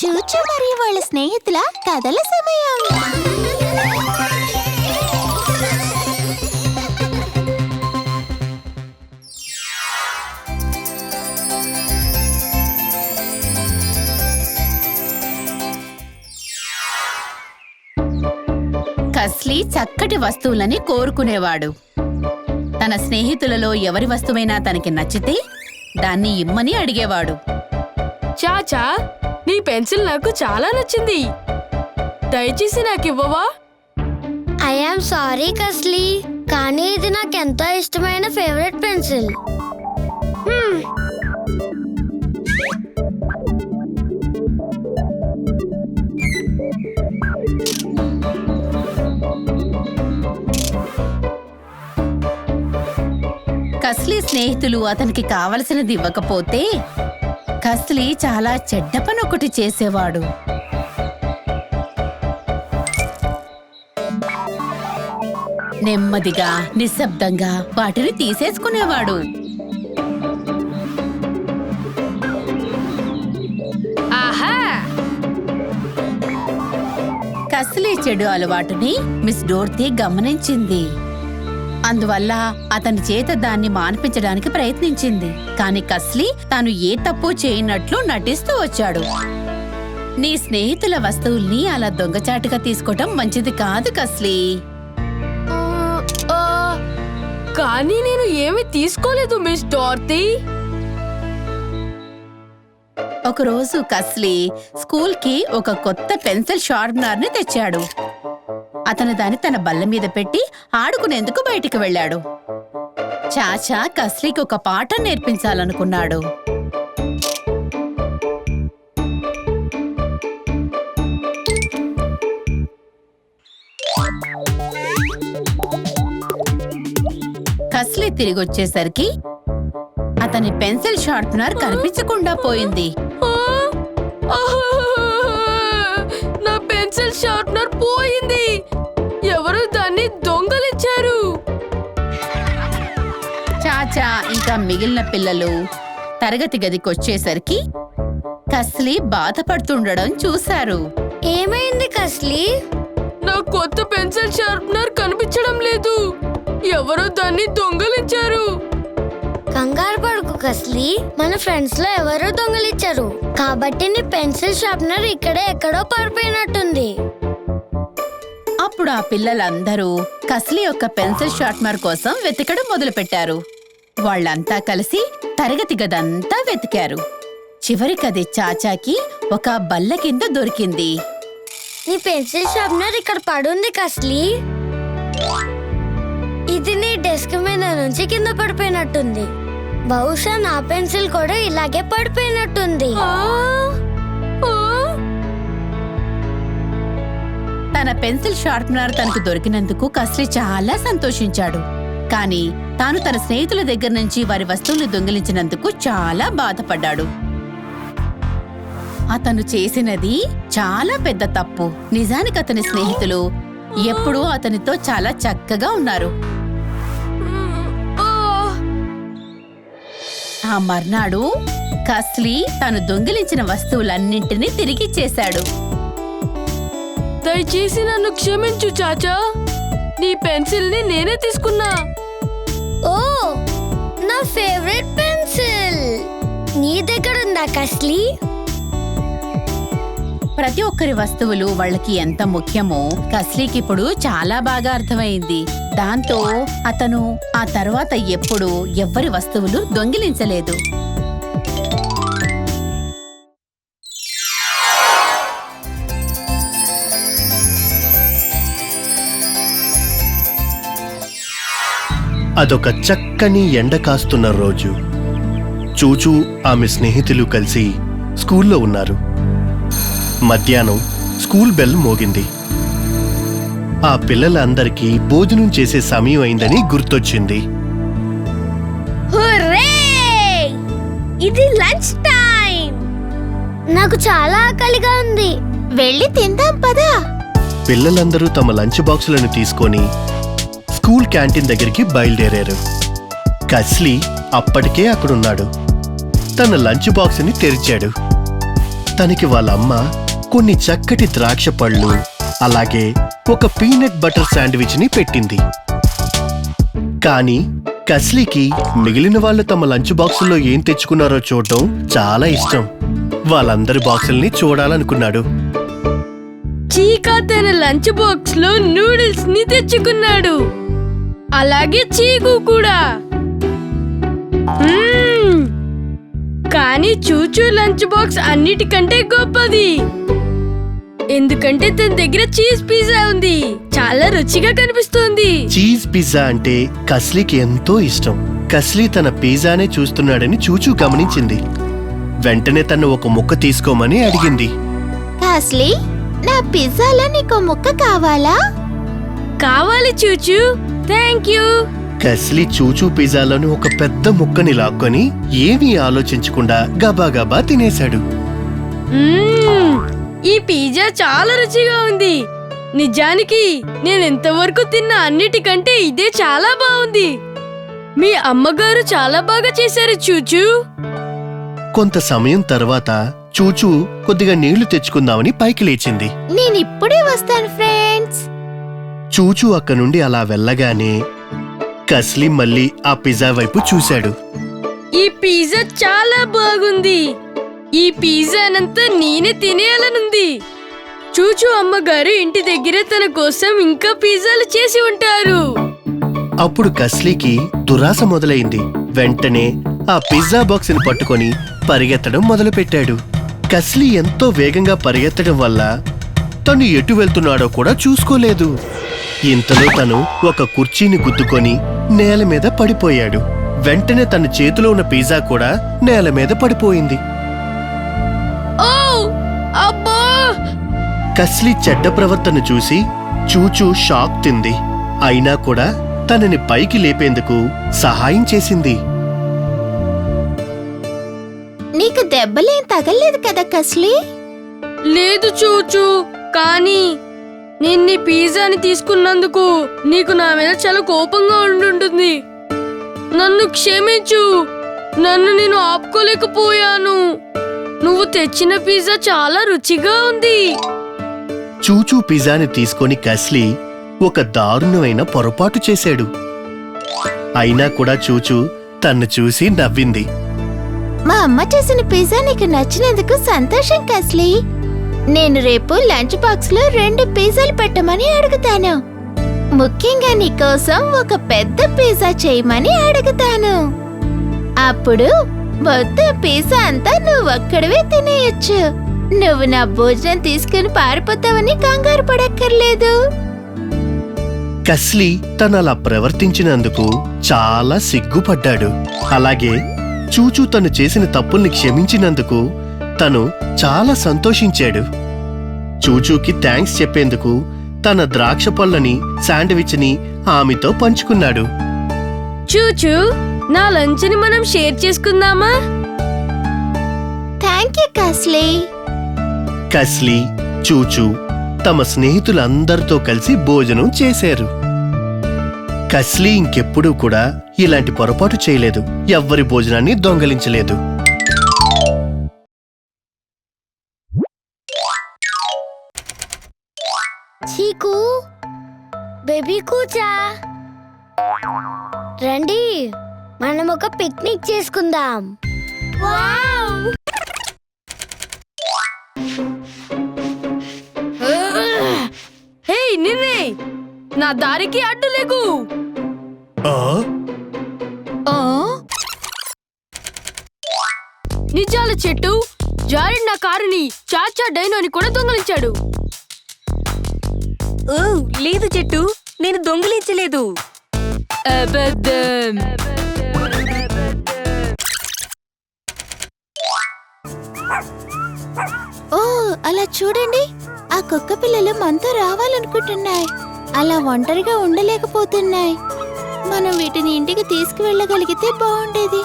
చూచు మరియు వాళ్ళ స్నేహితుల కథల సమయం. కస్లీ చక్కటి వస్తువులని కోరుకునేవాడు. తన స్నేహితులలో ఎవరి వస్తువైనా తనకి నచ్చితే దాన్ని ఇమ్మని అడిగేవాడు. చాచా నీ పెన్సిల్ నాకు చాలా నచ్చింది. దయచేసి నాకు ఇవ్వవా? ఐ ఆమ్ సారీ కస్లీ కానీ ఇది నాకు ఎంతో ఇష్టమైన ఫేవరెట్ పెన్సిల్ కస్లీ స్నేహితులు అతనికి కావలసినది ఇవ్వకపోతే కస్లీ చాలా చెడ్డ పని ఒకటి చేసేవాడు. నెమ్మదిగా నిశ్శబ్దంగా వాటిని తీసేసుకునేవాడు. ఆహా! కస్లీ చెడు అలవాటుని మిస్ డోర్తీ గమనించింది. అందువల్ల అతని చేత దాన్ని మాన్పించడానికి ప్రయత్నించింది. కాని కస్లీ తాను ఏ తప్పు చేయనట్లు నటిస్తూ వచ్చాడు. నీ స్నేహితుల వస్తువుల్ని అలా దొంగచాటుగా తీసుకోవటం మంచిది కాదు కస్లీ. కానీ నేను ఏమీ తీసుకోలేదు మిస్ డార్తీ. ఒకరోజు కస్లీ స్కూల్కి ఒక కొత్త పెన్సిల్ షార్ప్నర్ని తెచ్చాడు. అతను దాన్ని తన బల్ల మీద పెట్టి ఆడుకునేందుకు బయటికి వెళ్ళాడు. చాచా కస్లీకి ఒక పాట నేర్పించాలనుకున్నాడు. కస్లీ తిరిగొచ్చేసరికి అతని పెన్సిల్ షార్ప్నర్ కనిపించకుండా పోయింది. నా పెన్సిల్ షార్ప్నర్ పోయింది. ఎవరు దాన్ని దొంగలిచ్చారు? చాచా ఇంకా మిగిలిన పిల్లలు తరగతి గదికి వచ్చేసరికి కస్లీ బాధపడుతుండడం చూశారు. ఏమైంది కస్లీ? నా కొత్త పెన్సిల్ షార్ప్నర్ కనిపించడం లేదు. ఎవరో దాన్ని దొంగలించారు కంగారు పడుకు కస్లీ. మన ఫ్రెండ్స్లో ఎవరో దొంగలిచ్చారు. కాబట్టి నీ పెన్సిల్ షార్ప్నర్ ఇక్కడే ఎక్కడో పడిపోయినట్టుంది. అప్పుడు ఆ పిల్లలందరూ కస్లీ యొక్క పెన్సిల్ షార్ప్నర్ కోసం వెతకడం మొదలుపెట్టారు. వాళ్ళంతా కలిసి తరగతి గదంతా వెతికారు. చివరికది చాచాకి ఒక బల్ల కింద దొరికింది. నీ పెన్సిల్ షార్ప్నర్ ఇక్కడ పడుంది కస్లీ. ఇది నీ డెస్క్ మీద నుంచి కింద పడిపోయినట్టుంది. బహుశా నా పెన్సిల్ కూడా ఇలాగే పడిపోయినట్టుంది. తన పెన్సిల్ షార్ప్నర్ తనకు దొరికినందుకు కస్లీ చాలా సంతోషించాడు. కానీ తాను తన స్నేహితుల దగ్గర నుంచి వారి వస్తువులు దొంగిలించినందుకు చాలా బాధపడ్డాడు. అతను చేసినది చాలా పెద్ద తప్పు. నిజానికి అతని స్నేహితులు ఎప్పుడూ అతనితో చాలా చక్కగా ఉన్నారు. ఆ. ఆ మర్నాడు కస్లీ తాను దొంగిలించిన వస్తువులన్నింటినీ తిరిగిచ్చేశాడు దయచేసి నన్ను క్షమించు చాచా. నీ పెన్సిల్ని నేనే తీసుకున్నా. ఓ నా ఫేవరెట్ పెన్సిల్. నీ దగ్గర ఉందా కస్లీ? ప్రతి ఒక్కరి వస్తువులు వాళ్ళకి ఎంత ముఖ్యమో కస్లీకి ఇప్పుడు చాలా బాగా అర్థమైంది. దాంతో అతను ఆ తర్వాత ఎప్పుడూ ఎవ్వరి వస్తువులు దొంగిలించలేదు. అదొక చక్కని ఎండ కాస్తున్న రోజు. చూచూ ఆమె స్నేహితులు కలిసి స్కూల్లో ఉన్నారు. మధ్యాహ్నం స్కూల్ బెల్ మోగింది. ఆ పిల్లలందరికీ భోజనం చేసే సమయం అయిందని గుర్తొచ్చింది. ఇది లంచ్ టైం నాకు చాలా ఆకలిగా ఉంది. వెళ్ళి తిందాం పదా! పిల్లలందరూ తమ లంచ్ బాక్సులను తీసుకొని స్కూల్ క్యాంటీన్ దగ్గరికి బయలుదేరారు. కస్లీ అప్పటికే అక్కడున్నాడు. తన లంచ్ బాక్స్ని తెరిచాడు. తనకి వాళ్ళమ్మ కొన్ని చక్కటి ద్రాక్ష పళ్ళు అలాగే ఒక పీనట్ బటర్ శాండ్విచ్ని పెట్టింది. కానీ కస్లీకి మిగిలిన వాళ్ళు తమ లంచ్ బాక్సుల్లో ఏం తెచ్చుకున్నారో చూడటం చాలా ఇష్టం. వాళ్ళందరి బాక్సుల్ని చూడాలనుకున్నాడు. చీకా తన లంచ్ బాక్స్లో నూడిల్స్ని తెచ్చుకున్నాడు. అలాగే చీకు కూడా. కానీ చూచూ లంచ్ బాక్స్ అన్నిటికంటే గొప్పది. ఎందుకంటే తన దగ్గర చీజ్ పిజ్జా ఉంది. చాలా రుచిగా కనిపిస్తుంది. చీజ్ పిజ్జా అంటే కస్లీకి ఎంతో ఇష్టం. కస్లీ తన పిజ్జానే చూస్తున్నాడని చూచూ గమనించింది. వెంటనే తను ఒక ముక్క తీసుకోమని అడిగింది. కాస్లీ? నా పిజ్జాలో నీకు ముక్క కావాలా? కావాలి చూచూ. థ్యాంక్ యూ కస్లీ చూచూ పిజ్జాలోని ఒక పెద్ద ముక్కని లాక్కొని ఏమీ ఆలోచించకుండా గబాగబా తినేశాడు. మ్మ్. ఈ పిజ్జా చాలా రుచిగా ఉంది. నిజానికి నేను ఎంతవరకు తిన్న అన్నిటికంటే ఇదే చాలా బాగుంది. మీ అమ్మగారు చాలా బాగా చేశారు చూచూ. కొంత సమయం తర్వాత చూచూ కొద్దిగా నీళ్ళు తెచ్చుకుందామని పైకి లేచింది. నేను ఇప్పుడే వస్తాను ఫ్రెండ్స్. చూచూ అక్క నుండి అలా వెళ్ళగానే కస్లీ మళ్ళీ ఆ పిజ్జా వైపు చూశాడు. ఈ పిజ్జా చాలా బాగుంది. ఈ పిజ్జానంతా నేనే తినేయాలనుంది. చూచూ అమ్మగారు ఇంటి దగ్గర తన కోసం ఇంకా పిజ్జాలు చేసి ఉంటారు. అప్పుడు కస్లీకి దురాశ మొదలైంది. వెంటనే ఆ పిజ్జా బాక్స్ని పట్టుకొని పరిగెత్తడం మొదలుపెట్టాడు. కస్లీ ఎంతో వేగంగా పరిగెత్తడం వల్ల తను ఎటు వెళ్తున్నాడో కూడా చూసుకోలేదు. ఇంతలో తను ఒక కుర్చీని గుద్దుకొని నేల మీద పడిపోయాడు. వెంటనే తన చేతిలో ఉన్న పిజ్జా కూడా నేల మీద పడిపోయింది. కస్లీ చెడ్డ ప్రవర్తన చూసి చూచూ షాక్ తింది. అయినా కూడా తనని పైకి లేపేందుకు సహాయం చేసింది. నీకు దెబ్బలేం తగలేదు కదా కస్లీ? లేదు చూచు కానీ నేను నీ పిజ్జాని తీసుకున్నందుకు నీకు నా మీద చాలా కోపంగా ఉండుంటుంది. నన్ను క్షమించు. నన్ను నేను ఆపుకోలేకపోయాను. నువ్వు తెచ్చిన పిజ్జా చాలా రుచిగా ఉంది. చూచూ పిజ్జాని తీసుకొని కస్లీ ఒక దారుణమైన పొరపాటు చేశాడు. అయినా కూడా చూచూ తన్ను చూసి నవ్వింది. మా అమ్మ చేసిన పిజ్జా నీకు నచ్చినందుకు సంతోషం కస్లీ. నేను రేపు లంచ్ బాక్స్లో రెండు పిజ్జాలు పెట్టమని అడుగుతాను. ముఖ్యంగా నీకోసం ఒక పెద్ద పిజ్జా చేయమని అడుగుతాను. అప్పుడు మొత్తం పిజ్జా అంతా నువ్వు ఒక్కడివే తినేయొచ్చు. నువ్వు నా భోజనం తీసుకుని పారిపోతావని కంగారు పడక్కర్లేదు. కస్లీ తనలా ప్రవర్తించినందుకు చాలా సిగ్గుపడ్డాడు. అలాగే చూచూ తను చేసిన తప్పుల్ని క్షమించినందుకు తను చాలా సంతోషించాడు. చూచూకి థ్యాంక్స్ చెప్పేందుకు తన ద్రాక్ష పళ్ళని శాండ్విచ్ని ఆమెతో పంచుకున్నాడు. చూచు నా లంచ్ని మనం షేర్ చేసుకుందామా? Thank you కస్లీ. కస్లీ చూచూ తమ స్నేహితులందరితో కలిసి భోజనం చేశారు. కస్లీ ఇంకెప్పుడూ కూడా ఇలాంటి పొరపాటు చేయలేదు. ఎవ్వరి భోజనాన్ని దొంగలించలేదు. చీకు బేబీ కూచా? రండి మనం ఒక పిక్నిక్ చేసుకుందాం. హే నా దారికి అడ్డు లేకు. నిజాల చెట్టు జారిన నా కారుని చాచా డైనోని కూడా దొంగలించాడు. ఓ లేదు చెట్టు నేను దొంగిలించలేదు. అబద్ధం. ఓ అలా చూడండి. ఆ కుక్క పిల్లలు మనతో రావాలనుకుంటున్నాయి. అలా ఒంటరిగా ఉండలేకపోతున్నాయి. మనం వీటిని ఇంటికి తీసుకువెళ్ళగలిగితే బాగుండేది.